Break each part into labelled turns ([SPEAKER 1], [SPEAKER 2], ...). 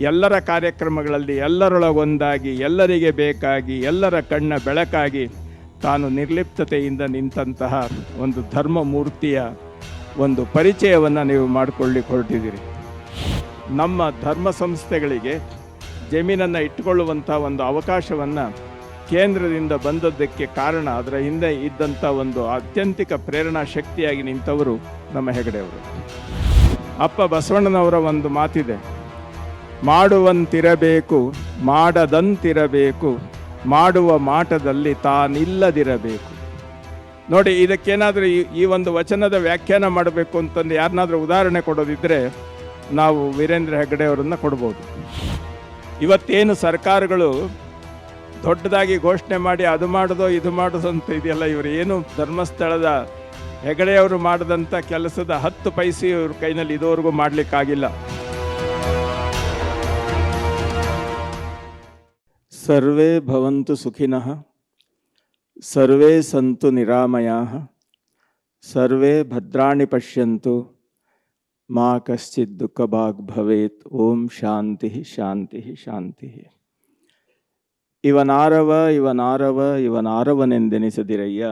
[SPEAKER 1] ಎಲ್ಲರ ಕಾರ್ಯಕ್ರಮಗಳಲ್ಲಿ ಎಲ್ಲರೊಳಗೊಂದಾಗಿ, ಎಲ್ಲರಿಗೆ ಬೇಕಾಗಿ, ಎಲ್ಲರ ಕಣ್ಣ ಬೆಳಕಾಗಿ ತಾನು ನಿರ್ಲಿಪ್ತತೆಯಿಂದ ನಿಂತಹ ಒಂದು ಧರ್ಮ ಮೂರ್ತಿಯ ಒಂದು ಪರಿಚಯವನ್ನು ನೀವು ಮಾಡಿಕೊಳ್ಳಿ ಹೊರಟಿದ್ದೀರಿ ನಮ್ಮ ಧರ್ಮ ಸಂಸ್ಥೆಗಳಿಗೆ ಜಮೀನನ್ನು ಇಟ್ಟುಕೊಳ್ಳುವಂಥ ಒಂದು ಅವಕಾಶವನ್ನು ಕೇಂದ್ರದಿಂದ ಬಂದದ್ದಕ್ಕೆ ಕಾರಣ ಅದರ ಹಿಂದೆ ಇದ್ದಂಥ ಒಂದು ಆತ್ಯಂತಿಕ ಪ್ರೇರಣಾ ಶಕ್ತಿಯಾಗಿ ನಿಂತವರು ನಮ್ಮ ಹೆಗಡೆಯವರು. ಅಪ್ಪ ಬಸವಣ್ಣನವರ ಒಂದು ಮಾತಿದೆ. ಮಾಡುವಂತಿರಬೇಕು, ಮಾಡದಂತಿರಬೇಕು, ಮಾಡುವ ಮಾಟದಲ್ಲಿ ತಾನಿಲ್ಲದಿರಬೇಕು. ನೋಡಿ, ಇದಕ್ಕೇನಾದರೂ ಈ ಈ ಒಂದು ವಚನದ ವ್ಯಾಖ್ಯಾನ ಮಾಡಬೇಕು ಅಂತಂದು ಯಾರನ್ನಾದರೂ ಉದಾಹರಣೆ ಕೊಡೋದಿದ್ದರೆ ನಾವು ವೀರೇಂದ್ರ ಹೆಗ್ಗಡೆ ಅವರನ್ನು ಕೊಡ್ಬೋದು. ಇವತ್ತೇನು ಸರ್ಕಾರಗಳು ದೊಡ್ಡದಾಗಿ ಘೋಷಣೆ ಮಾಡಿ ಅದು ಮಾಡೋದು ಇದು ಮಾಡೋದು ಅಂತ ಇದೆಯಲ್ಲ, ಇವರು ಏನು ಧರ್ಮಸ್ಥಳದ ಹೆಗಡೆಯವರು ಮಾಡಿದಂಥ ಕೆಲಸದ ಹತ್ತು ಪೈಸೆ ಇವ್ರ ಕೈನಲ್ಲಿ ಇದುವರೆಗೂ ಮಾಡಲಿಕ್ಕಾಗಿಲ್ಲ. ಸರ್ವೇ ಭವಂತು ಸುಖಿನಃ, ಸರ್ವೇ ಸಂತು ನಿರಾಮಯಾ, ಸರ್ವೇ ಭದ್ರಾಣಿ ಪಶ್ಯಂತು, ಮಾ ಕಶ್ಚಿತ್ ದುಃಖಭಾಗ್ ಭವೇತ್, ಓಂ ಶಾಂತಿ ಶಾಂತಿ ಶಾಂತಿ. ಇವನಾರವ ಇವನಾರವ, ಇವನಾರವನೆಂದೆನಿಸದಿರಯ್ಯ,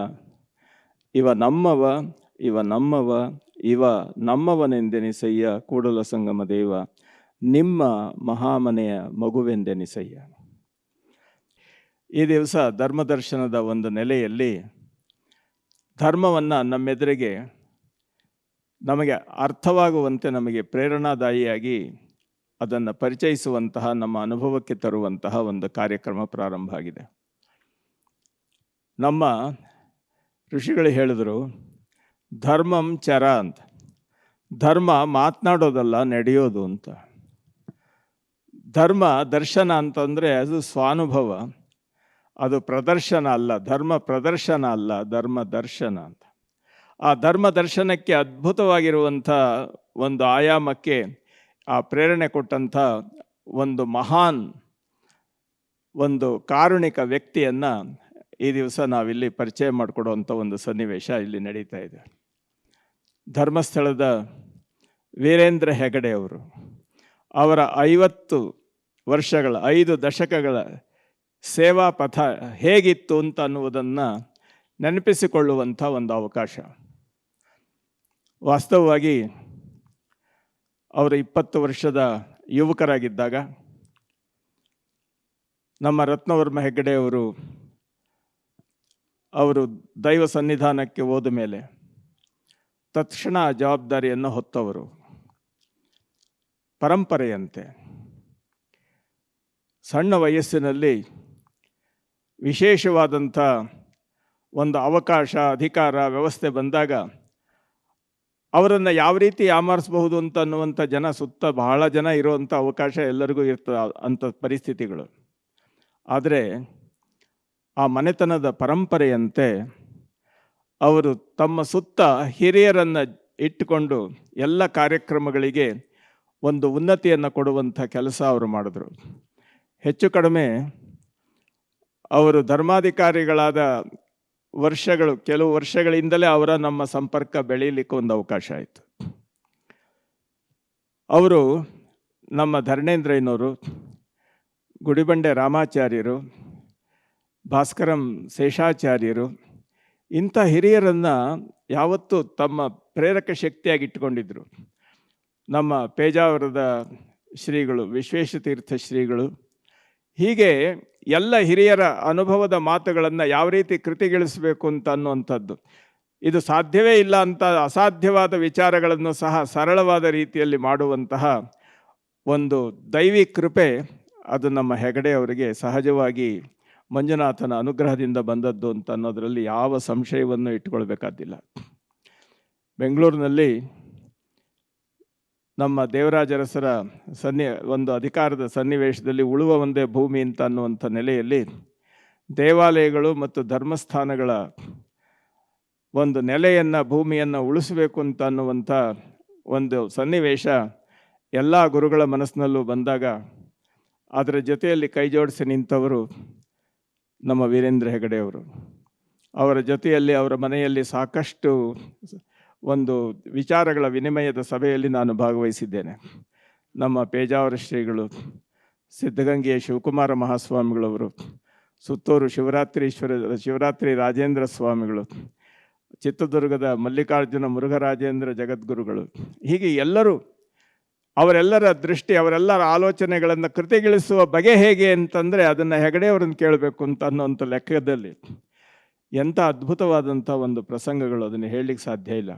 [SPEAKER 1] ಇವ ನಮ್ಮವ ಇವ ನಮ್ಮವ, ಇವ ನಮ್ಮವನೆಂದೆನಿಸಯ್ಯ, ಕೂಡಲ ಸಂಗಮ ದೇವ, ನಿಮ್ಮ ಮಹಾಮನೆಯ ಮಗುವೆಂದೆನಿಸಯ್ಯ. ಈ ದಿವಸ ಧರ್ಮದರ್ಶನದ ಒಂದು ನೆಲೆಯಲ್ಲಿ ಧರ್ಮವನ್ನು ನಮ್ಮೆದುರಿಗೆ ನಮಗೆ ಅರ್ಥವಾಗುವಂತೆ ನಮಗೆ ಪ್ರೇರಣಾದಾಯಿಯಾಗಿ ಅದನ್ನು ಪರಿಚಯಿಸುವಂತಹ, ನಮ್ಮ ಅನುಭವಕ್ಕೆ ತರುವಂತಹ ಒಂದು ಕಾರ್ಯಕ್ರಮ ಪ್ರಾರಂಭ ಆಗಿದೆ. ನಮ್ಮ ಋಷಿಗಳು ಹೇಳಿದರು, ಧರ್ಮಂ ಚರ ಅಂತ. ಧರ್ಮ ಮಾತನಾಡೋದಲ್ಲ, ನಡೆಯೋದು ಅಂತ. ಧರ್ಮ ದರ್ಶನ ಅಂತಂದರೆ ಅದು ಸ್ವಾನುಭವ. ಅದು ಪ್ರದರ್ಶನ ಅಲ್ಲ, ಧರ್ಮ ಪ್ರದರ್ಶನ ಅಲ್ಲ, ಧರ್ಮ ದರ್ಶನ ಅಂತ. ಆ ಧರ್ಮ ದರ್ಶನಕ್ಕೆ ಅದ್ಭುತವಾಗಿರುವಂಥ ಒಂದು ಆಯಾಮಕ್ಕೆ ಆ ಪ್ರೇರಣೆ ಕೊಟ್ಟಂಥ ಒಂದು ಮಹಾನ್ ಒಂದು ಕಾರುಣಿಕ ವ್ಯಕ್ತಿಯನ್ನು ಈ ದಿವಸ ನಾವಿಲ್ಲಿ ಪರಿಚಯ ಮಾಡಿಕೊಡುವಂಥ ಒಂದು ಸನ್ನಿವೇಶ ಇಲ್ಲಿ ನಡೀತಾ ಇದೆ. ಧರ್ಮಸ್ಥಳದ ವೀರೇಂದ್ರ ಹೆಗಡೆ ಅವರು ಅವರ ಐವತ್ತು ವರ್ಷಗಳ, ಐದು ದಶಕಗಳ ಸೇವಾ ಪಥ ಹೇಗಿತ್ತು ಅಂತ ಅನ್ನುವುದನ್ನು ನೆನಪಿಸಿಕೊಳ್ಳುವಂಥ ಒಂದು ಅವಕಾಶ. ವಾಸ್ತವವಾಗಿ ಅವರು ಇಪ್ಪತ್ತು ವರ್ಷದ ಯುವಕರಾಗಿದ್ದಾಗ ನಮ್ಮ ರತ್ನವರ್ಮ ಹೆಗ್ಗಡೆಯವರು ಅವರು ದೈವ ಸನ್ನಿಧಾನಕ್ಕೆ ಹೋದ ಮೇಲೆ ತಕ್ಷಣ ಜವಾಬ್ದಾರಿಯನ್ನು ಹೊತ್ತವರು. ಪರಂಪರೆಯಂತೆ ಸಣ್ಣ ವಯಸ್ಸಿನಲ್ಲಿ ವಿಶೇಷವಾದಂಥ ಒಂದು ಅವಕಾಶ, ಅಧಿಕಾರ, ವ್ಯವಸ್ಥೆ ಬಂದಾಗ ಅವರನ್ನು ಯಾವ ರೀತಿ ಯಾಮಾರಿಸಬಹುದು ಅಂತ ಅನ್ನುವಂಥ ಜನ ಸುತ್ತ ಬಹಳ ಜನ ಇರುವಂಥ ಅವಕಾಶ ಎಲ್ಲರಿಗೂ ಇರ್ತದೆ ಅಂಥ ಪರಿಸ್ಥಿತಿಗಳು. ಆದರೆ ಆ ಮನೆತನದ ಪರಂಪರೆಯಂತೆ ಅವರು ತಮ್ಮ ಸುತ್ತ ಹಿರಿಯರನ್ನು ಇಟ್ಟುಕೊಂಡು ಎಲ್ಲ ಕಾರ್ಯಕ್ರಮಗಳಿಗೆ ಒಂದು ಉನ್ನತಿಯನ್ನು ಕೊಡುವಂಥ ಕೆಲಸ ಅವರು ಮಾಡಿದ್ರು. ಹೆಚ್ಚು ಕಡಿಮೆ ಅವರು ಧರ್ಮಾಧಿಕಾರಿಗಳಾದ ವರ್ಷಗಳು, ಕೆಲವು ವರ್ಷಗಳಿಂದಲೇ ಅವರ ನಮ್ಮ ಸಂಪರ್ಕ ಬೆಳೀಲಿಕ್ಕೆ ಒಂದು ಅವಕಾಶ ಆಯಿತು. ಅವರು ನಮ್ಮ ಧರ್ಣೇಂದ್ರಯ್ಯನವರು ಗುಡಿಬಂಡೆ ರಾಮಾಚಾರ್ಯರು, ಭಾಸ್ಕರಂ ಶೇಷಾಚಾರ್ಯರು, ಇಂಥ ಹಿರಿಯರನ್ನು ಯಾವತ್ತೂ ತಮ್ಮ ಪ್ರೇರಕ ಶಕ್ತಿಯಾಗಿ ಇಟ್ಟುಕೊಂಡಿದ್ದರು ನಮ್ಮ ಪೇಜಾವರದ ಶ್ರೀಗಳು ವಿಶ್ವೇಶತೀರ್ಥ ಶ್ರೀಗಳು ಹೀಗೆ ಎಲ್ಲ ಹಿರಿಯರ ಅನುಭವದ ಮಾತುಗಳನ್ನು ಯಾವ ರೀತಿ ಕೃತಿಗಿಳಿಸಬೇಕು ಅಂತ ಅನ್ನುವಂಥದ್ದು. ಇದು ಸಾಧ್ಯವೇ ಇಲ್ಲ ಅಂತ ಅಸಾಧ್ಯವಾದ ವಿಚಾರಗಳನ್ನು ಸಹ ಸರಳವಾದ ರೀತಿಯಲ್ಲಿ ಮಾಡುವಂತಹ ಒಂದು ದೈವಿ ಕೃಪೆ ಅದು ನಮ್ಮ ಹೆಗಡೆ ಅವರಿಗೆ ಸಹಜವಾಗಿ ಮಂಜುನಾಥನ ಅನುಗ್ರಹದಿಂದ ಬಂದದ್ದು ಅಂತ ಅನ್ನೋದರಲ್ಲಿ ಯಾವ ಸಂಶಯವನ್ನು ಇಟ್ಕೊಳ್ಬೇಕಾದಿಲ್ಲ. ಬೆಂಗಳೂರಿನಲ್ಲಿ ನಮ್ಮ ದೇವರಾಜರಸರ ಸನ್ನಿ, ಒಂದು ಅಧಿಕಾರದ ಸನ್ನಿವೇಶದಲ್ಲಿ ಉಳುವ ಒಂದೇ ಭೂಮಿ ಅಂತ ಅನ್ನುವಂಥ ನೆಲೆಯಲ್ಲಿ ದೇವಾಲಯಗಳು ಮತ್ತು ಧರ್ಮಸ್ಥಾನಗಳ ಒಂದು ನೆಲೆಯನ್ನು, ಭೂಮಿಯನ್ನು ಉಳಿಸಬೇಕು ಅಂತ ಅನ್ನುವಂಥ ಒಂದು ಸನ್ನಿವೇಶ ಎಲ್ಲ ಗುರುಗಳ ಮನಸ್ಸಿನಲ್ಲೂ ಬಂದಾಗ ಅದರ ಜೊತೆಯಲ್ಲಿ ಕೈ ಜೋಡಿಸಿ ನಿಂತವರು ನಮ್ಮ ವೀರೇಂದ್ರ ಹೆಗಡೆಯವರು. ಅವರ ಜೊತೆಯಲ್ಲಿ ಅವರ ಮನೆಯಲ್ಲಿ ಸಾಕಷ್ಟು ಒಂದು ವಿಚಾರಗಳ ವಿನಿಮಯದ ಸಭೆಯಲ್ಲಿ ನಾನು ಭಾಗವಹಿಸಿದ್ದೇನೆ. ನಮ್ಮ ಪೇಜಾವರ ಶ್ರೀಗಳು ಸಿದ್ಧಗಂಗೆಯ ಶಿವಕುಮಾರ ಮಹಾಸ್ವಾಮಿಗಳವರು, ಸುತ್ತೂರು ಶಿವರಾತ್ರೀಶ್ವರ, ಶಿವರಾತ್ರಿ ರಾಜೇಂದ್ರ ಸ್ವಾಮಿಗಳು, ಚಿತ್ರದುರ್ಗದ ಮಲ್ಲಿಕಾರ್ಜುನ ಮುರುಘರಾಜೇಂದ್ರ ಜಗದ್ಗುರುಗಳು, ಹೀಗೆ ಎಲ್ಲರೂ ಅವರೆಲ್ಲರ ದೃಷ್ಟಿ, ಅವರೆಲ್ಲರ ಆಲೋಚನೆಗಳನ್ನು ಕೃತಿಗಿಳಿಸುವ ಬಗೆ ಹೇಗೆ ಅಂತಂದರೆ ಅದನ್ನು ಹೆಗಡೆಯವ್ರನ್ನ ಕೇಳಬೇಕು ಅಂತ ಅನ್ನೋಂಥ ಲೆಕ್ಕದಲ್ಲಿ ಎಂಥ ಅದ್ಭುತವಾದಂಥ ಒಂದು ಪ್ರಸಂಗಗಳು ಅದನ್ನು ಹೇಳಲಿಕ್ಕೆ ಸಾಧ್ಯ ಇಲ್ಲ.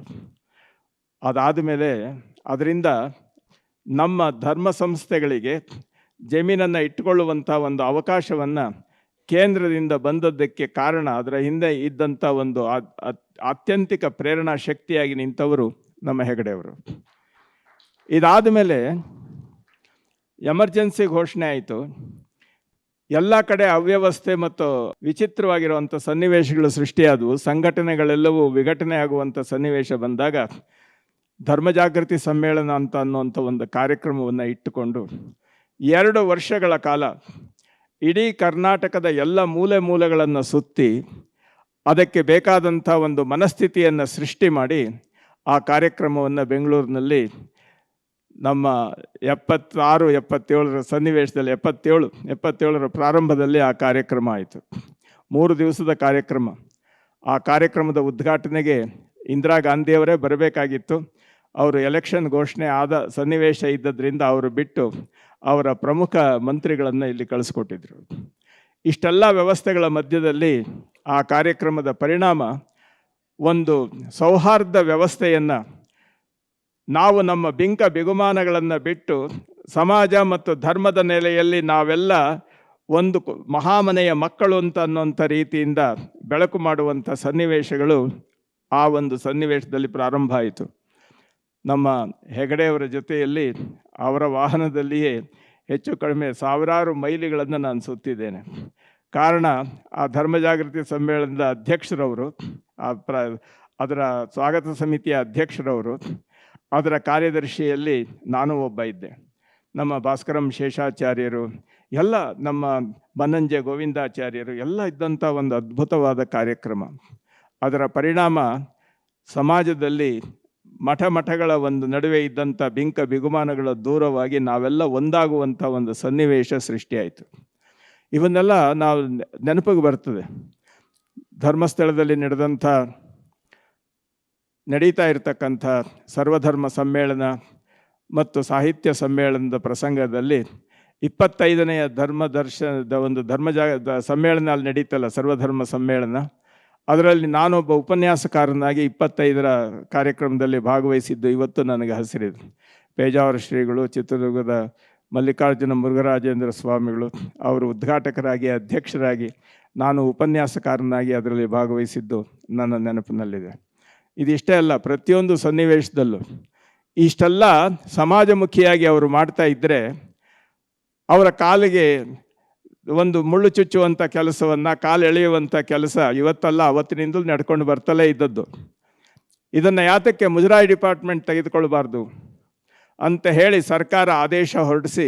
[SPEAKER 1] ಅದಾದ ಮೇಲೆ ಅದರಿಂದ ನಮ್ಮ ಧರ್ಮ ಸಂಸ್ಥೆಗಳಿಗೆ ಜಮೀನನ್ನು ಇಟ್ಟುಕೊಳ್ಳುವಂಥ ಒಂದು ಅವಕಾಶವನ್ನು ಕೇಂದ್ರದಿಂದ ಬಂದದ್ದಕ್ಕೆ ಕಾರಣ ಅದರ ಹಿಂದೆ ಇದ್ದಂಥ ಒಂದು ಅತ್ಯಂತಿಕ ಪ್ರೇರಣಾ ಶಕ್ತಿಯಾಗಿ ನಿಂತವರು ನಮ್ಮ ಹೆಗಡೆಯವರು. ಇದಾದ ಮೇಲೆ ಎಮರ್ಜೆನ್ಸಿ ಘೋಷಣೆ ಆಯಿತು. ಎಲ್ಲ ಕಡೆ ಅವ್ಯವಸ್ಥೆ ಮತ್ತು ವಿಚಿತ್ರವಾಗಿರುವಂಥ ಸನ್ನಿವೇಶಗಳು ಸೃಷ್ಟಿಯಾದವು. ಸಂಘಟನೆಗಳೆಲ್ಲವೂ ವಿಘಟನೆ ಆಗುವಂಥ ಸನ್ನಿವೇಶ ಬಂದಾಗ ಧರ್ಮ ಜಾಗೃತಿ ಸಮ್ಮೇಳನ ಅಂತ ಅನ್ನುವಂಥ ಒಂದು ಕಾರ್ಯಕ್ರಮವನ್ನು ಇಟ್ಟುಕೊಂಡು ಎರಡು ವರ್ಷಗಳ ಕಾಲ ಇಡೀ ಕರ್ನಾಟಕದ ಎಲ್ಲ ಮೂಲೆ ಮೂಲೆಗಳನ್ನು ಸುತ್ತಿ ಅದಕ್ಕೆ ಬೇಕಾದಂಥ ಒಂದು ಮನಸ್ಥಿತಿಯನ್ನು ಸೃಷ್ಟಿ ಮಾಡಿ ಆ ಕಾರ್ಯಕ್ರಮವನ್ನು ಬೆಂಗಳೂರಿನಲ್ಲಿ ನಮ್ಮ ಎಪ್ಪತ್ತಾರು, ಎಪ್ಪತ್ತೇಳರ ಸನ್ನಿವೇಶದಲ್ಲಿ, ಎಪ್ಪತ್ತೇಳು, ಎಪ್ಪತ್ತೇಳರ ಪ್ರಾರಂಭದಲ್ಲಿ ಆ ಕಾರ್ಯಕ್ರಮ ಆಯಿತು. ಮೂರು ದಿವಸದ ಕಾರ್ಯಕ್ರಮ. ಆ ಕಾರ್ಯಕ್ರಮದ ಉದ್ಘಾಟನೆಗೆ ಇಂದಿರಾ ಗಾಂಧಿಯವರೇ ಬರಬೇಕಾಗಿತ್ತು. ಅವರು ಎಲೆಕ್ಷನ್ ಘೋಷಣೆ ಆದ ಸನ್ನಿವೇಶ ಇದ್ದದ್ರಿಂದ ಅವರು ಬಿಟ್ಟು ಅವರ ಪ್ರಮುಖ ಮಂತ್ರಿಗಳನ್ನು ಇಲ್ಲಿ ಕಳಿಸ್ಕೊಟ್ಟಿದ್ರು. ಇಷ್ಟೆಲ್ಲ ವ್ಯವಸ್ಥೆಗಳ ಮಧ್ಯದಲ್ಲಿ ಆ ಕಾರ್ಯಕ್ರಮದ ಪರಿಣಾಮ ಒಂದು ಸೌಹಾರ್ದ ವ್ಯವಸ್ಥೆಯನ್ನು ನಾವು ನಮ್ಮ ಬಿಂಕ ಬಿಗುಮಾನಗಳನ್ನು ಬಿಟ್ಟು ಸಮಾಜ ಮತ್ತು ಧರ್ಮದ ನೆಲೆಯಲ್ಲಿ ನಾವೆಲ್ಲ ಒಂದು ಮಹಾಮನೆಯ ಮಕ್ಕಳು ಅಂತ ಅನ್ನೋಂಥ ರೀತಿಯಿಂದ ಬೆಳಕು ಮಾಡುವಂಥ ಸನ್ನಿವೇಶಗಳು ಆ ಒಂದು ಸನ್ನಿವೇಶದಲ್ಲಿ ಪ್ರಾರಂಭ ಆಯಿತು. ನಮ್ಮ ಹೆಗಡೆಯವರ ಜೊತೆಯಲ್ಲಿ ಅವರ ವಾಹನದಲ್ಲಿಯೇ ಹೆಚ್ಚು ಕಡಿಮೆ ಸಾವಿರಾರು ಮೈಲಿಗಳನ್ನು ನಾನು ಸುತ್ತಿದ್ದೇನೆ. ಕಾರಣ ಆ ಧರ್ಮ ಜಾಗೃತಿ ಸಮ್ಮೇಳನದ ಅಧ್ಯಕ್ಷರವರು, ಆ ಪ್ರ ಅದರ ಸ್ವಾಗತ ಸಮಿತಿಯ ಅಧ್ಯಕ್ಷರವರು ಅದರ ಕಾರ್ಯದರ್ಶಿಯಲ್ಲಿ ನಾನು ಒಬ್ಬ ಇದ್ದೆ. ನಮ್ಮ ಭಾಸ್ಕರಂ ಶೇಷಾಚಾರ್ಯರು, ಎಲ್ಲ ನಮ್ಮ ಬನ್ನಂಜೆ ಗೋವಿಂದಾಚಾರ್ಯರು, ಎಲ್ಲ ಇದ್ದಂಥ ಒಂದು ಅದ್ಭುತವಾದ ಕಾರ್ಯಕ್ರಮ. ಅದರ ಪರಿಣಾಮ ಸಮಾಜದಲ್ಲಿ ಮಠ ಮಠಗಳ ಒಂದು ನಡುವೆ ಇದ್ದಂಥ ಬಿಂಕ ಬಿಗುಮಾನಗಳ ದೂರವಾಗಿ ನಾವೆಲ್ಲ ಒಂದಾಗುವಂಥ ಒಂದು ಸನ್ನಿವೇಶ ಸೃಷ್ಟಿಯಾಯಿತು. ಇವನ್ನೆಲ್ಲ ನಾವು ನೆನಪಿಗೆ ಬರ್ತದೆ. ಧರ್ಮಸ್ಥಳದಲ್ಲಿ ನಡೆದಂಥ ನಡೀತಾ ಇರತಕ್ಕಂಥ ಸರ್ವಧರ್ಮ ಸಮ್ಮೇಳನ ಮತ್ತು ಸಾಹಿತ್ಯ ಸಮ್ಮೇಳನದ ಪ್ರಸಂಗದಲ್ಲಿ ಇಪ್ಪತ್ತೈದನೆಯ ಧರ್ಮ ದರ್ಶನದ ಒಂದು ಧರ್ಮ ಜಾಗದ ದ- ಸಮ್ಮೇಳನ ಅಲ್ಲಿ ನಡೀತಲ್ಲ ಸರ್ವಧರ್ಮ ಸಮ್ಮೇಳನ. ಅದರಲ್ಲಿ ನಾನೊಬ್ಬ ಉಪನ್ಯಾಸಕಾರನಾಗಿ ಇಪ್ಪತ್ತೈದರ ಕಾರ್ಯಕ್ರಮದಲ್ಲಿ ಭಾಗವಹಿಸಿದ್ದು ಇವತ್ತು ನನಗೆ ಹಸಿರಿದೆ. ಪೇಜಾವರ ಶ್ರೀಗಳು, ಚಿತ್ರದುರ್ಗದ ಮಲ್ಲಿಕಾರ್ಜುನ ಮುರುಘರಾಜೇಂದ್ರ ಸ್ವಾಮಿಗಳು, ಅವರು ಉದ್ಘಾಟಕರಾಗಿ, ಅಧ್ಯಕ್ಷರಾಗಿ ನಾನು ಉಪನ್ಯಾಸಕಾರನಾಗಿ ಅದರಲ್ಲಿ ಭಾಗವಹಿಸಿದ್ದು ನನ್ನ ನೆನಪಿನಲ್ಲಿದೆ. ಇದಿಷ್ಟೇ ಅಲ್ಲ, ಪ್ರತಿಯೊಂದು ಸನ್ನಿವೇಶದಲ್ಲೂ. ಇಷ್ಟೆಲ್ಲ ಸಮಾಜಮುಖಿಯಾಗಿ ಅವರು ಮಾಡ್ತಾ ಇದ್ದರೆ ಅವರ ಕಾಲಿಗೆ ಒಂದು ಮುಳ್ಳು ಚುಚ್ಚುವಂಥ ಕೆಲಸವನ್ನು, ಕಾಲು ಎಳೆಯುವಂಥ ಕೆಲಸ ಇವತ್ತಲ್ಲ, ಅವತ್ತಿನಿಂದಲೂ ನಡ್ಕೊಂಡು ಬರ್ತಲೇ ಇದ್ದದ್ದು. ಇದನ್ನು ಯಾತಕ್ಕೆ ಮುಜರಾಯಿ ಡಿಪಾರ್ಟ್ಮೆಂಟ್ ತೆಗೆದುಕೊಳ್ಬಾರ್ದು ಅಂತ ಹೇಳಿ ಸರ್ಕಾರ ಆದೇಶ ಹೊರಡಿಸಿ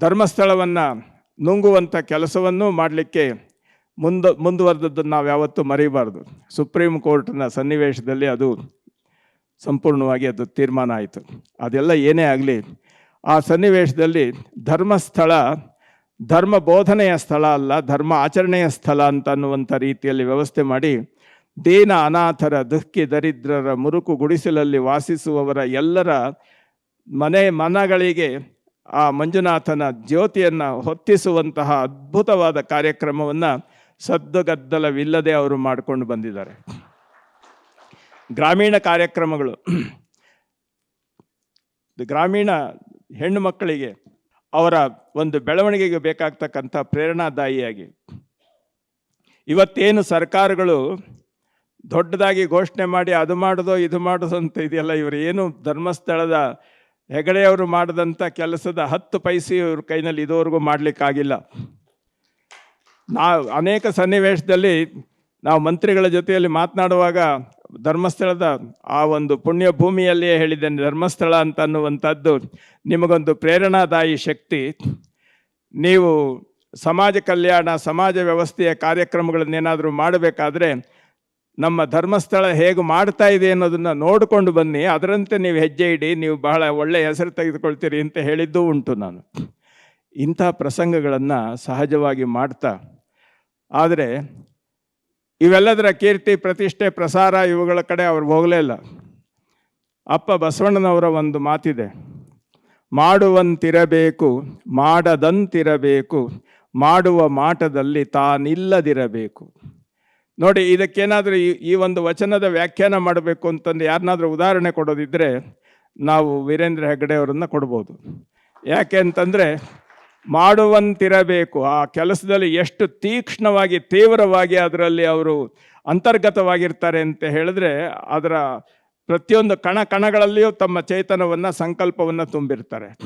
[SPEAKER 1] ಧರ್ಮಸ್ಥಳವನ್ನು ನುಂಗುವಂಥ ಕೆಲಸವನ್ನು ಮಾಡಲಿಕ್ಕೆ ಮುಂದ ಮುಂದುವರೆದದ್ದನ್ನು ನಾವು ಯಾವತ್ತೂ ಮರೀಬಾರ್ದು. ಸುಪ್ರೀಂ ಕೋರ್ಟ್ನ ಸನ್ನಿವೇಶದಲ್ಲಿ ಅದು ಸಂಪೂರ್ಣವಾಗಿ ಅದು ತೀರ್ಮಾನ ಆಯಿತು. ಅದೆಲ್ಲ ಏನೇ ಆಗಲಿ, ಆ ಸನ್ನಿವೇಶದಲ್ಲಿ ಧರ್ಮಸ್ಥಳ ಧರ್ಮ ಬೋಧನೆಯ ಸ್ಥಳ ಅಲ್ಲ, ಧರ್ಮ ಆಚರಣೆಯ ಸ್ಥಳ ಅಂತ ಅನ್ನುವಂಥ ರೀತಿಯಲ್ಲಿ ವ್ಯವಸ್ಥೆ ಮಾಡಿ, ದೀನ ಅನಾಥರ, ದುಃಖಿ ದರಿದ್ರರ, ಮುರುಕು ಗುಡಿಸಲಲ್ಲಿ ವಾಸಿಸುವವರ ಎಲ್ಲರ ಮನೆ ಮನಗಳಿಗೆ ಆ ಮಂಜುನಾಥನ ಜ್ಯೋತಿಯನ್ನು ಹೊತ್ತಿಸುವಂತಹ ಅದ್ಭುತವಾದ ಕಾರ್ಯಕ್ರಮವನ್ನು ಸದ್ದುಗದ್ದಲವಿಲ್ಲದೆ ಅವರು ಮಾಡಿಕೊಂಡು ಬಂದಿದ್ದಾರೆ. ಗ್ರಾಮೀಣ ಕಾರ್ಯಕ್ರಮಗಳು. ಗ್ರಾಮೀಣ ಹೆಣ್ಣು ಮಕ್ಕಳಿಗೆ ಅವರ ಒಂದು ಬೆಳವಣಿಗೆಗೆ ಬೇಕಾಗ್ತಕ್ಕಂಥ ಪ್ರೇರಣಾದಾಯಿಯಾಗಿ ಇವತ್ತೇನು ಸರ್ಕಾರಗಳು ದೊಡ್ಡದಾಗಿ ಘೋಷಣೆ ಮಾಡಿ ಅದು ಮಾಡೋದು ಇದು ಮಾಡೋದು ಅಂತ ಇದೆಯಲ್ಲ, ಇವರು ಏನು ಧರ್ಮಸ್ಥಳದ ಹೆಗಡೆಯವರು ಮಾಡಿದಂಥ ಕೆಲಸದ ಹತ್ತು ಪೈಸೆ ಇವ್ರ ಕೈನಲ್ಲಿ ಇದುವರೆಗೂ ಮಾಡಲಿಕ್ಕಾಗಿಲ್ಲ. ನಾವು ಅನೇಕ ಸನ್ನಿವೇಶದಲ್ಲಿ ನಾವು ಮಂತ್ರಿಗಳ ಜೊತೆಯಲ್ಲಿ ಮಾತನಾಡುವಾಗ ಧರ್ಮಸ್ಥಳದ ಆ ಒಂದು ಪುಣ್ಯ ಭೂಮಿಯಲ್ಲಿಯೇ ಹೇಳಿದ್ದೇನೆ. ಧರ್ಮಸ್ಥಳ ಅಂತ ಅನ್ನುವಂಥದ್ದು ನಿಮಗೊಂದು ಪ್ರೇರಣಾದಾಯಿ ಶಕ್ತಿ. ನೀವು ಸಮಾಜ ಕಲ್ಯಾಣ, ಸಮಾಜ ವ್ಯವಸ್ಥೆಯ ಕಾರ್ಯಕ್ರಮಗಳನ್ನೇನಾದರೂ ಮಾಡಬೇಕಾದ್ರೆ ನಮ್ಮ ಧರ್ಮಸ್ಥಳ ಹೇಗೆ ಮಾಡ್ತಾ ಇದೆ ಅನ್ನೋದನ್ನು ನೋಡಿಕೊಂಡು ಬನ್ನಿ. ಅದರಂತೆ ನೀವು ಹೆಜ್ಜೆ ಇಡಿ, ನೀವು ಬಹಳ ಒಳ್ಳೆಯ ಹೆಸರು ತೆಗೆದುಕೊಳ್ತೀರಿ ಅಂತ ಹೇಳಿದ್ದೂ ಉಂಟು ನಾನು. ಇಂಥ ಪ್ರಸಂಗಗಳನ್ನು ಸಹಜವಾಗಿ ಮಾಡ್ತಾ ಆದರೆ ಇವೆಲ್ಲದರ ಕೀರ್ತಿ, ಪ್ರತಿಷ್ಠೆ, ಪ್ರಸಾರ ಇವುಗಳ ಕಡೆ ಅವ್ರು ಹೋಗಲೇ ಇಲ್ಲ. ಅಪ್ಪ ಬಸವಣ್ಣನವರ ಒಂದು ಮಾತಿದೆ, ಮಾಡುವಂತಿರಬೇಕು, ಮಾಡದಂತಿರಬೇಕು, ಮಾಡುವ ಮಾಟದಲ್ಲಿ ತಾನಿಲ್ಲದಿರಬೇಕು. ನೋಡಿ, ಇದಕ್ಕೇನಾದರೂ ಈ ಈ ಒಂದು ವಚನದ ವ್ಯಾಖ್ಯಾನ ಮಾಡಬೇಕು ಅಂತಂದು ಯಾರನ್ನಾದರೂ ಉದಾಹರಣೆ ಕೊಡೋದಿದ್ದರೆ ನಾವು ವೀರೇಂದ್ರ ಹೆಗ್ಗಡೆ ಅವರನ್ನು ಕೊಡ್ಬೋದು. ಯಾಕೆ ಅಂತಂದರೆ ಮಾಡುವಂತಿರಬೇಕು. ಆ ಕೆಲಸದಲ್ಲಿ ಎಷ್ಟು ತೀಕ್ಷ್ಣವಾಗಿ, ತೀವ್ರವಾಗಿ ಅದರಲ್ಲಿ ಅವರು ಅಂತರ್ಗತವಾಗಿರ್ತಾರೆ ಅಂತ ಹೇಳಿದ್ರೆ ಅದರ ಪ್ರತಿಯೊಂದು ಕಣ ಕಣಗಳಲ್ಲಿಯೂ ತಮ್ಮ ಚೇತನವನ್ನು, ಸಂಕಲ್ಪವನ್ನು ತುಂಬಿರ್ತಾರೆ.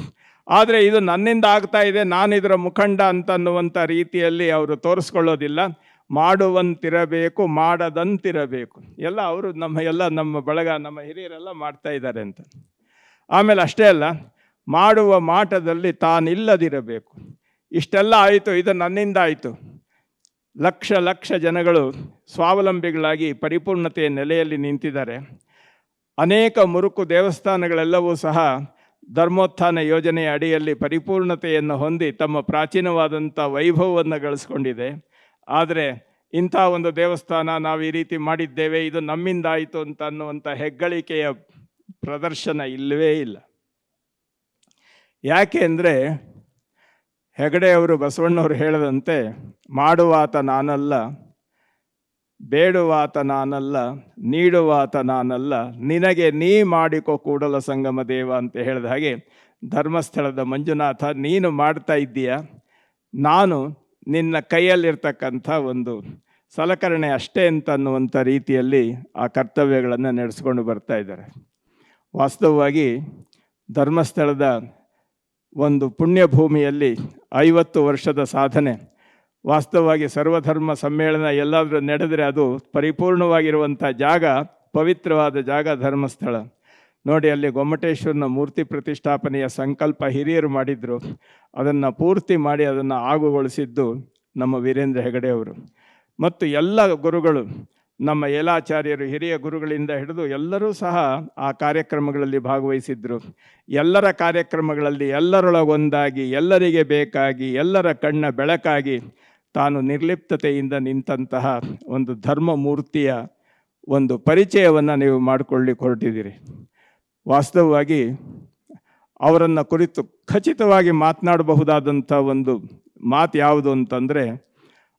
[SPEAKER 1] ಆದರೆ ಇದು ನನ್ನಿಂದ ಆಗ್ತಾ ಇದೆ ನಾನು ಇದರ ಮುಖಂಡ ಅಂತನ್ನುವಂಥ ರೀತಿಯಲ್ಲಿ ಅವರು ತೋರಿಸ್ಕೊಳ್ಳೋದಿಲ್ಲ. ಮಾಡುವಂತಿರಬೇಕು, ಮಾಡದಂತಿರಬೇಕು. ಎಲ್ಲ ಅವರು ನಮ್ಮ, ಎಲ್ಲ ನಮ್ಮ ಬಳಗ, ನಮ್ಮ ಹಿರಿಯರೆಲ್ಲ ಮಾಡ್ತಾ ಇದ್ದಾರೆ ಅಂತ. ಆಮೇಲೆ ಅಷ್ಟೇ ಅಲ್ಲ ಮಾಡುವ ಮಾಟದಲ್ಲಿ ತಾನಿಲ್ಲದಿರಬೇಕು. ಇಷ್ಟೆಲ್ಲ ಆಯಿತು, ಇದು ನನ್ನಿಂದ ಆಯಿತು ಲಕ್ಷ ಲಕ್ಷ ಜನಗಳು ಸ್ವಾವಲಂಬಿಗಳಾಗಿ ಪರಿಪೂರ್ಣತೆಯ ನೆಲೆಯಲ್ಲಿ ನಿಂತಿದ್ದಾರೆ. ಅನೇಕ ಮುರುಕು ದೇವಸ್ಥಾನಗಳೆಲ್ಲವೂ ಸಹ ಧರ್ಮೋತ್ಥಾನ ಯೋಜನೆಯ ಅಡಿಯಲ್ಲಿ ಪರಿಪೂರ್ಣತೆಯನ್ನು ಹೊಂದಿ ತಮ್ಮ ಪ್ರಾಚೀನವಾದಂಥ ವೈಭವವನ್ನು ಗಳಿಸ್ಕೊಂಡಿದೆ. ಆದರೆ ಇಂಥ ಒಂದು ದೇವಸ್ಥಾನ ನಾವು ಈ ರೀತಿ ಮಾಡಿದ್ದೇವೆ, ಇದು ನಮ್ಮಿಂದ ಆಯಿತು ಅಂತ ಅನ್ನುವಂಥ ಹೆಗ್ಗಳಿಕೆಯ ಪ್ರದರ್ಶನ ಇಲ್ಲವೇ ಇಲ್ಲ. ಯಾಕೆ ಅಂದರೆ ಹೆಗಡೆಯವರು ಬಸವಣ್ಣವರು ಹೇಳದಂತೆ, ಮಾಡುವಾತ ನಾನಲ್ಲ, ಬೇಡುವಾತ ನಾನಲ್ಲ, ನೀಡುವಾತ ನಾನಲ್ಲ, ನಿನಗೆ ನೀ ಮಾಡಿಕೋ ಕೂಡಲ ಸಂಗಮ ದೇವ ಅಂತ ಹೇಳಿದ ಹಾಗೆ ಧರ್ಮಸ್ಥಳದ ಮಂಜುನಾಥ, ನೀನು ಮಾಡ್ತಾ ಇದ್ದೀಯ? ನಾನು ನಿನ್ನ ಕೈಯಲ್ಲಿರ್ತಕ್ಕಂಥ ಒಂದು ಸಲಕರಣೆ ಅಷ್ಟೇ ಅಂತ ಅನ್ನುವಂಥ ರೀತಿಯಲ್ಲಿ ಆ ಕರ್ತವ್ಯಗಳನ್ನು ನಡೆಸ್ಕೊಂಡು ಬರ್ತಾ ಇದ್ದಾರೆ. ವಾಸ್ತವವಾಗಿ ಧರ್ಮಸ್ಥಳದ ಒಂದು ಪುಣ್ಯಭೂಮಿಯಲ್ಲಿ ಐವತ್ತು ವರ್ಷದ ಸಾಧನೆ. ವಾಸ್ತವವಾಗಿ ಸರ್ವಧರ್ಮ ಸಮ್ಮೇಳನ ಎಲ್ಲಾದರೂ ನಡೆದರೆ ಅದು ಪರಿಪೂರ್ಣವಾಗಿರುವಂಥ ಜಾಗ, ಪವಿತ್ರವಾದ ಜಾಗ ಧರ್ಮಸ್ಥಳ. ನೋಡಿ, ಅಲ್ಲಿ ಗೊಮ್ಮಟೇಶ್ವರನ ಮೂರ್ತಿ ಪ್ರತಿಷ್ಠಾಪನೆಯ ಸಂಕಲ್ಪ ಹಿರಿಯರು ಮಾಡಿದರು. ಅದನ್ನು ಪೂರ್ತಿ ಮಾಡಿ ಅದನ್ನು ಆಗುಗೊಳಿಸಿದ್ದು ನಮ್ಮ ವೀರೇಂದ್ರ ಹೆಗಡೆಯವರು ಮತ್ತು ಎಲ್ಲ ಗುರುಗಳು ನಮ್ಮ ಏಲಾಚಾರ್ಯರು, ಹಿರಿಯ ಗುರುಗಳಿಂದ ಹಿಡಿದು ಎಲ್ಲರೂ ಸಹ ಆ ಕಾರ್ಯಕ್ರಮಗಳಲ್ಲಿ ಭಾಗವಹಿಸಿದ್ರು. ಎಲ್ಲರ ಕಾರ್ಯಕ್ರಮಗಳಲ್ಲಿ ಎಲ್ಲರೊಳಗೊಂದಾಗಿ, ಎಲ್ಲರಿಗೆ ಬೇಕಾಗಿ, ಎಲ್ಲರ ಕಣ್ಣ ಬೆಳಕಾಗಿ ತಾನು ನಿರ್ಲಿಪ್ತತೆಯಿಂದ ನಿಂತಹ ಒಂದು ಧರ್ಮ ಮೂರ್ತಿಯ ಒಂದು ಪರಿಚಯವನ್ನು ನೀವು ಮಾಡಿಕೊಳ್ಳಿಕ್ಕೆ ಹೊರಟಿದ್ದೀರಿ ವಾಸ್ತವವಾಗಿ ಅವರನ್ನು ಕುರಿತು ಖಚಿತವಾಗಿ ಮಾತನಾಡಬಹುದಾದಂಥ ಒಂದು ಮಾತು ಯಾವುದು ಅಂತಂದರೆ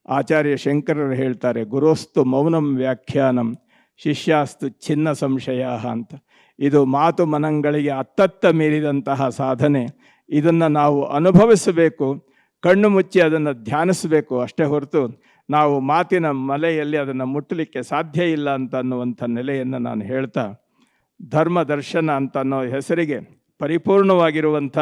[SPEAKER 1] ಆಚಾರ್ಯ ಶಂಕರರು ಹೇಳ್ತಾರೆ ಗುರುಸ್ತು ಮೌನಂ ವ್ಯಾಖ್ಯಾನಂ ಶಿಷ್ಯಾಸ್ತು ಚಿನ್ನ ಸಂಶಯ ಅಂತ. ಇದು ಮಾತು ಮನಂಗಳಿಗೆ ಅತ್ತತ್ತ ಮೀರಿದಂತಹ ಸಾಧನೆ. ಇದನ್ನು ನಾವು ಅನುಭವಿಸಬೇಕು, ಕಣ್ಣು ಮುಚ್ಚಿ ಅದನ್ನು ಧ್ಯಾನಿಸಬೇಕು ಅಷ್ಟೇ ಹೊರತು ನಾವು ಮಾತಿನ ಮಲೆಯಲ್ಲಿ ಅದನ್ನು ಮುಟ್ಟಲಿಕ್ಕೆ ಸಾಧ್ಯ ಇಲ್ಲ ಅಂತ ಅನ್ನುವಂಥ ನೆಲೆಯನ್ನು ನಾನು ಹೇಳ್ತಾ, ಧರ್ಮ ದರ್ಶನ ಅಂತ ಅನ್ನೋ ಹೆಸರಿಗೆ ಪರಿಪೂರ್ಣವಾಗಿರುವಂಥ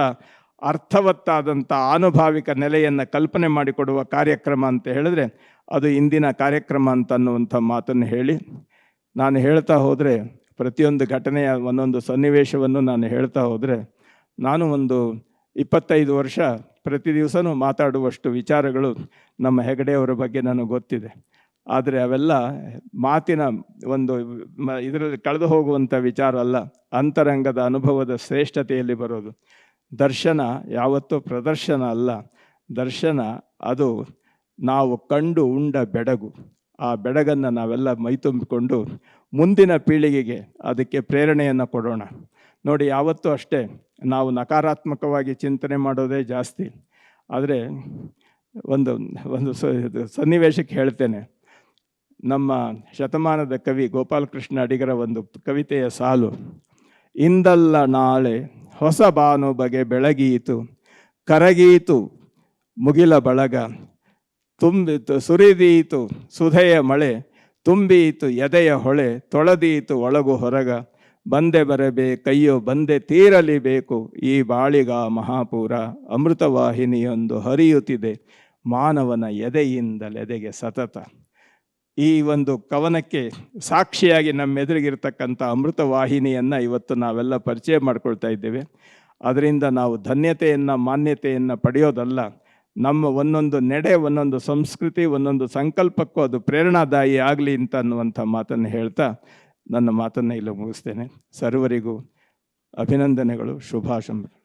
[SPEAKER 1] ಅರ್ಥವತ್ತಾದಂಥ ಆನುಭಾವಿಕ ನೆಲೆಯನ್ನು ಕಲ್ಪನೆ ಮಾಡಿಕೊಡುವ ಕಾರ್ಯಕ್ರಮ ಅಂತ ಹೇಳಿದ್ರೆ, ಅದು ಇಂದಿನ ಕಾರ್ಯಕ್ರಮ ಅಂತ ಅನ್ನುವಂಥ ಮಾತನ್ನು ಹೇಳಿ, ನಾನು ಹೇಳ್ತಾ ಹೋದರೆ, ಪ್ರತಿಯೊಂದು ಘಟನೆಯ ಒಂದೊಂದು ಸನ್ನಿವೇಶವನ್ನು ನಾನು ಹೇಳ್ತಾ ಹೋದರೆ, ನಾನು ಒಂದು ಇಪ್ಪತ್ತೈದು ವರ್ಷ ಪ್ರತಿ ದಿವಸನೂ ಮಾತಾಡುವಷ್ಟು ವಿಚಾರಗಳು ನಮ್ಮ ಹೆಗಡೆಯವರ ಬಗ್ಗೆ ನನಗೆ ಗೊತ್ತಿದೆ. ಆದರೆ ಅವೆಲ್ಲ ಮಾತಿನ ಒಂದು ಇದರಲ್ಲಿ ಕಳೆದು ಹೋಗುವಂಥ ವಿಚಾರ ಅಲ್ಲ, ಅಂತರಂಗದ ಅನುಭವದ ಶ್ರೇಷ್ಠತೆಯಲ್ಲಿ ಬರೋದು. ದರ್ಶನ ಯಾವತ್ತೂ ಪ್ರದರ್ಶನ ಅಲ್ಲ. ದರ್ಶನ ಅದು ನಾವು ಕಂಡು ಉಂಡ ಬೆಡಗು. ಆ ಬೆಡಗನ್ನು ನಾವೆಲ್ಲ ಮೈತುಂಬಿಕೊಂಡು ಮುಂದಿನ ಪೀಳಿಗೆಗೆ ಅದಕ್ಕೆ ಪ್ರೇರಣೆಯನ್ನು ಕೊಡೋಣ. ನೋಡಿ, ಯಾವತ್ತೂ ಅಷ್ಟೇ ನಾವು ನಕಾರಾತ್ಮಕವಾಗಿ ಚಿಂತನೆ ಮಾಡೋದೇ ಜಾಸ್ತಿ. ಆದರೆ ಒಂದು ಒಂದು ಸನ್ನಿವೇಶಕ್ಕೆ ಹೇಳ್ತೇನೆ. ನಮ್ಮ ಶತಮಾನದ ಕವಿ ಗೋಪಾಲಕೃಷ್ಣ ಅಡಿಗರ ಒಂದು ಕವಿತೆಯ ಸಾಲು, ಇಂದಲ್ಲ ನಾಳೆ ಹೊಸ ಬಾನು ಬಗೆ ಬೆಳಗೀತು ಕರಗೀತು ಮುಗಿಲ ಬಳಗ. ತುಂಬಿತು ಸುರಿದೀತು ಸುಧೆಯ ಮಳೆ ತುಂಬೀತು ಎದೆಯ ಹೊಳೆ ತೊಳೆದೀತು ಒಳಗು ಹೊರಗ. ಬಂದೆ ಬರಬೇ, ಕೈಯೋ ಬಂದೆ ತೀರಲಿಬೇಕು, ಈ ಬಾಳಿಗ ಮಹಾಪೂರ. ಅಮೃತವಾಹಿನಿಯೊಂದು ಹರಿಯುತ್ತಿದೆ, ಮಾನವನ ಎದೆಯಿಂದಲೆದೆಗೆ ಸತತ. ಈ ಒಂದು ಕವನಕ್ಕೆ ಸಾಕ್ಷಿಯಾಗಿ ನಮ್ಮೆದುರಿಗಿರ್ತಕ್ಕಂಥ ಅಮೃತ ವಾಹಿನಿಯನ್ನು ಇವತ್ತು ನಾವೆಲ್ಲ ಪರಿಚಯ ಮಾಡ್ಕೊಳ್ತಾ ಇದ್ದೇವೆ. ಅದರಿಂದ ನಾವು ಧನ್ಯತೆಯನ್ನು, ಮಾನ್ಯತೆಯನ್ನು ಪಡೆಯೋದಲ್ಲ, ನಮ್ಮ ಒಂದೊಂದು ನೆಡೆ, ಒಂದೊಂದು ಸಂಸ್ಕೃತಿ, ಒಂದೊಂದು ಸಂಕಲ್ಪಕ್ಕೂ ಅದು ಪ್ರೇರಣಾದಾಯಿ ಆಗಲಿ ಅಂತ ಅನ್ನುವಂಥ ಮಾತನ್ನು ಹೇಳ್ತಾ ನನ್ನ ಮಾತನ್ನು ಇಲ್ಲಿ ಮುಗಿಸ್ತೇನೆ. ಸರ್ವರಿಗೂ ಅಭಿನಂದನೆಗಳು ಶುಭಾಶಂಸಗಳು